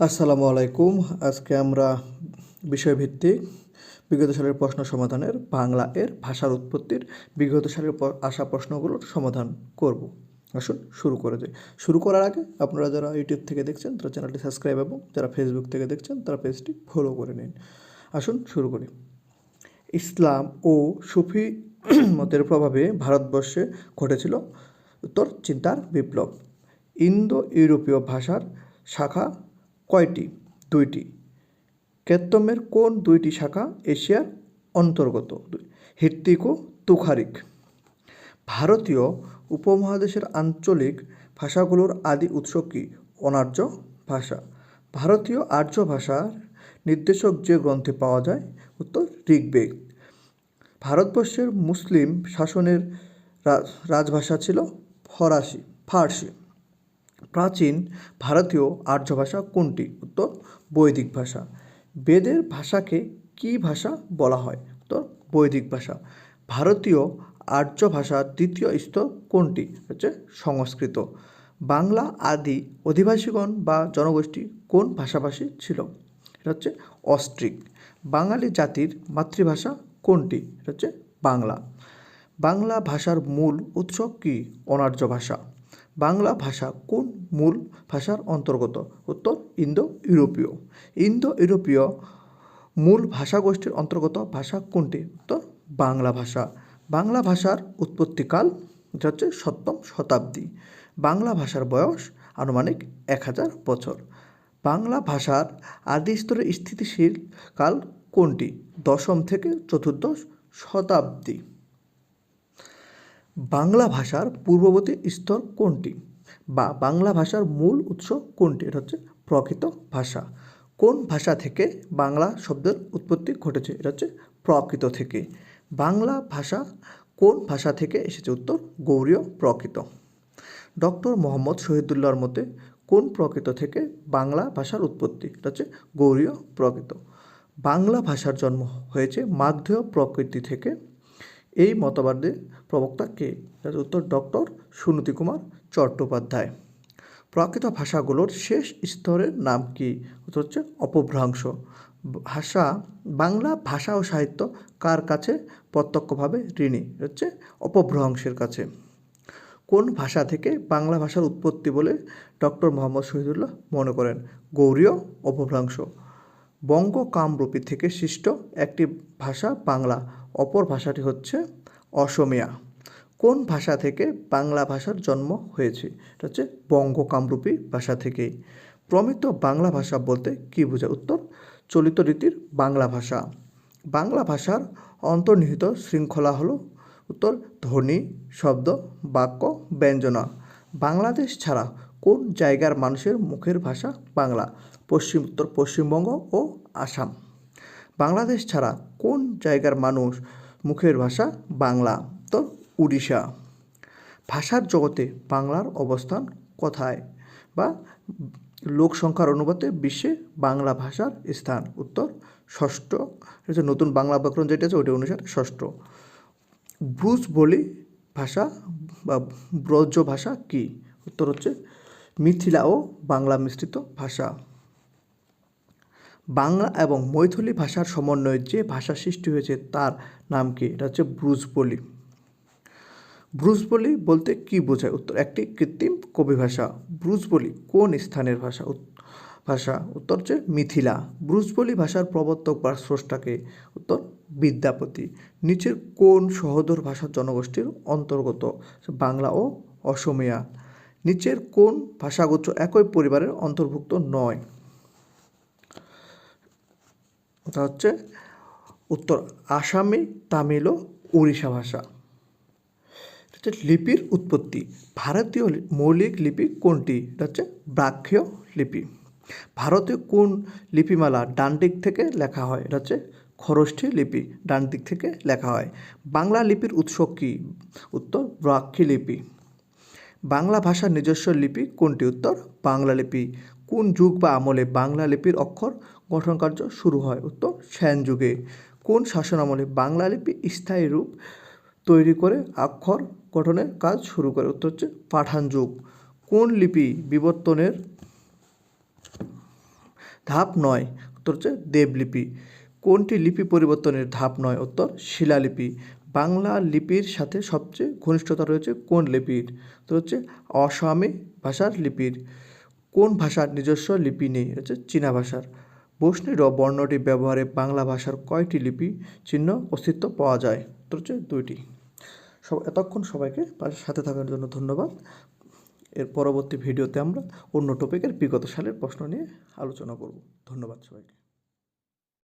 আসসালামু আলাইকুম। আজকে আমরা বিষয়ভিত্তিক বিগত সালের প্রশ্ন সমাধানের বাংলা এর ভাষার উৎপত্তির বিগত সালের আসা প্রশ্নগুলোর সমাধান করব। আসুন শুরু করে যাই শুরু করার আগে আপনারা যারা ইউটিউব থেকে দেখছেন, তারা চ্যানেলটি সাবস্ক্রাইব এবং যারা ফেসবুক থেকে দেখছেন, তারা পেজটি ফলো করে নিন। আসুন শুরু করি। ইসলাম ও সুফি মতের প্রভাবে ভারতবর্ষে ঘটেছিল উত্তর চিন্তার বিপ্লব। ইন্দো ইউরোপীয় ভাষার শাখা কয়টি? দুইটি। কেত্তমের কোন দুইটি শাখা এশিয়ার অন্তর্গত? হিত্তিক ও তুখারিক। ভারতীয় উপমহাদেশের আঞ্চলিক ভাষাগুলোর আদি উৎস কী? অনার্য ভাষা। ভারতীয় আর্য ভাষার নির্দেশক যে গ্রন্থে পাওয়া যায়? উত্তর, ঋগ্বেদ। ভারতবর্ষের মুসলিম শাসনের রাজভাষা ছিল ফরাসি, ফার্সি। প্রাচীন ভারতীয় আর্য ভাষা কোনটি? উত্তর, বৈদিক ভাষা। বেদের ভাষাকে কী ভাষা বলা হয়? উত্তর, বৈদিক ভাষা। ভারতীয় আর্য ভাষার দ্বিতীয় স্তর কোনটি? হচ্ছে সংস্কৃত। বাংলা আদি অধিবাসীগণ বা জনগোষ্ঠী কোন ভাষাভাষী ছিল? এটা হচ্ছে অস্ট্রিক। বাঙালি জাতির মাতৃভাষা কোনটি? এটা হচ্ছে বাংলা। বাংলা ভাষার মূল উৎস কী? অনার্য ভাষা। বাংলা ভাষা কোন মূল ভাষার অন্তর্গত? উত্তর ইন্দো ইউরোপীয় ইন্দো ইউরোপীয় মূল ভাষাগোষ্ঠীর অন্তর্গত ভাষা কোনটি? উত্তর, বাংলা ভাষা। বাংলা ভাষার উৎপত্তিকাল, এটা হচ্ছে সপ্তম শতাব্দী। বাংলা ভাষার বয়স আনুমানিক এক হাজার বছর। বাংলা ভাষার আদি স্তরে স্থিতিশীল কাল কোনটি? দশম থেকে চতুর্দশ শতাব্দী। বাংলা ভাষার পূর্ববর্তী স্তর কোনটি? বা বাংলা ভাষার মূল উৎস কোনটি? এটা হচ্ছে প্রকৃত ভাষা। কোন ভাষা থেকে বাংলা শব্দের উৎপত্তি ঘটেছে? এটা হচ্ছে প্রকৃত থেকে। বাংলা ভাষা কোন ভাষা থেকে এসেছে? উত্তর, গৌরীয় প্রকৃত। ডক্টর মোহাম্মদ শহীদুল্লাহর মতে, কোন প্রকৃত থেকে বাংলা ভাষার উৎপত্তি? এটা হচ্ছে গৌরীয় প্রকৃত। বাংলা ভাষার জন্ম হয়েছে মাগধেয় প্রকৃতি থেকে এই মতবাদের প্রবক্তা কে? এটার উত্তর ডক্টর সুনীতি কুমার চট্টোপাধ্যায়। প্রাকৃত ভাষাগুলোর শেষ স্তরের নাম কি? উত্তর হচ্ছে অপভ্রংশ। ভাষা, বাংলা ভাষা ও সাহিত্য কার কাছে প্রত্যক্ষভাবে ঋণী? হচ্ছে অপভ্রংশের কাছে। কোন ভাষা থেকে বাংলা ভাষার উৎপত্তি বলে ডক্টর মোহাম্মদ শহীদুল্লাহ মনে করেন? গৌরীয়, অপভ্রংশ। বঙ্গ কামরূপী থেকে সৃষ্ট একটি ভাষা বাংলা, অপর ভাষাটি হচ্ছে অসমিয়া। কোন ভাষা থেকে বাংলা ভাষার জন্ম হয়েছে? এটা হচ্ছে বঙ্গ কামরূপী ভাষা থেকেই। প্রমিত বাংলা ভাষা বলতে কী বোঝায়? উত্তর, চলিত রীতির বাংলা ভাষা। বাংলা ভাষার অন্তর্নিহিত শৃঙ্খলা হলো, উত্তর, ধ্বনি, শব্দ, বাক্য, ব্যঞ্জনা। বাংলাদেশ ছাড়া কোন জায়গার মানুষের মুখের ভাষা বাংলা? পশ্চিম, উত্তর পশ্চিমবঙ্গ ও আসাম। বাংলাদেশ ছাড়া কোন জায়গার মানুষ মুখের ভাষা বাংলা? তো উড়িষ্যা। ভাষার জগতে বাংলার অবস্থান কোথায় বা লোক সংখ্যার অনুপাতে বিশ্বে বাংলা ভাষার স্থান? উত্তর, ষষ্ঠ। হচ্ছে নতুন বাংলা ব্যাকরণ যেটা আছে, ওইটা অনুসারে ষষ্ঠ। ব্রুজ বলি ভাষা বা ব্রজ ভাষা কি? উত্তর হচ্ছে মিথিলা ও বাংলা মিশ্রিত ভাষা। বাংলা এবং মৈথিলি ভাষার সমন্বয়ে যে ভাষা সৃষ্টি হয়েছে তার নাম কি? এটা হচ্ছে ব্রুজ বলি ব্রুজ বলি বলতে কি বোঝায়? উত্তর, একটি কৃত্রিম কবি ভাষা। ব্রুজ বলি কোন স্থানের ভাষা? ভাষা। উত্তর হচ্ছে মিথিলা। ব্রুজ বলি ভাষার প্রবর্তক বা স্রষ্টাকে উত্তর বিদ্যাপতি। নিচের কোন সহোদর ভাষা জনগোষ্ঠীর অন্তর্গত? বাংলা ও অসমিয়া। নিচের কোন ভাষাগুচ্ছ একই পরিবারের অন্তর্ভুক্ত নয়? ওটা হচ্ছে উত্তর আসামি তামিল ও উড়িষ্যা ভাষা। হচ্ছে লিপির উৎপত্তি। ভারতীয় মৌলিক লিপি কোনটি? এটা হচ্ছে ব্রাক্ষীয় লিপি। ভারতীয় কোন লিপিমালা ডান দিক থেকে লেখা হয়? এটা হচ্ছে খরষ্ঠী লিপি, ডান দিক থেকে লেখা হয়। বাংলা লিপির উৎস কী? উত্তর ব্রাক্ষী লিপি। বাংলা ভাষার নিজস্ব লিপি কোনটি? উত্তর বাংলা লিপি। কোন যুগ বা আমলে বাংলা লিপির অক্ষর গঠন কার্য শুরু হয় উত্তর সেন যুগে। কোন শাসন আমলে বাংলা লিপি স্থায়ী রূপ তৈরি করে অক্ষর গঠনের কাজ শুরু করে? উত্তর হচ্ছে পাঠান যুগ। কোন লিপি বিবর্তনের ধাপ নয়? উত্তর হচ্ছে দেবলিপি। কোনটি লিপি পরিবর্তনের ধাপ নয়? উত্তর শিলালিপি। বাংলা লিপির সাথে সবচেয়ে ঘনিষ্ঠতা রয়েছে কোন লিপির? তো হচ্ছে অসামী ভাষার লিপির। কোন ভাষার নিজস্ব লিপি নেই? হচ্ছে চীনা ভাষার। বসনি র বর্ণটি ব্যবহারে বাংলা ভাষার কয়টি লিপি চিহ্ন অস্তিত্ব পাওয়া যায়? উত্তর হচ্ছে দুইটি। সব, এতক্ষণ সবাইকে সাথে থাকার জন্য ধন্যবাদ। এর পরবর্তী ভিডিওতে আমরা অন্য টপিকের বিগত সালের প্রশ্ন নিয়ে আলোচনা করব। ধন্যবাদ সবাইকে।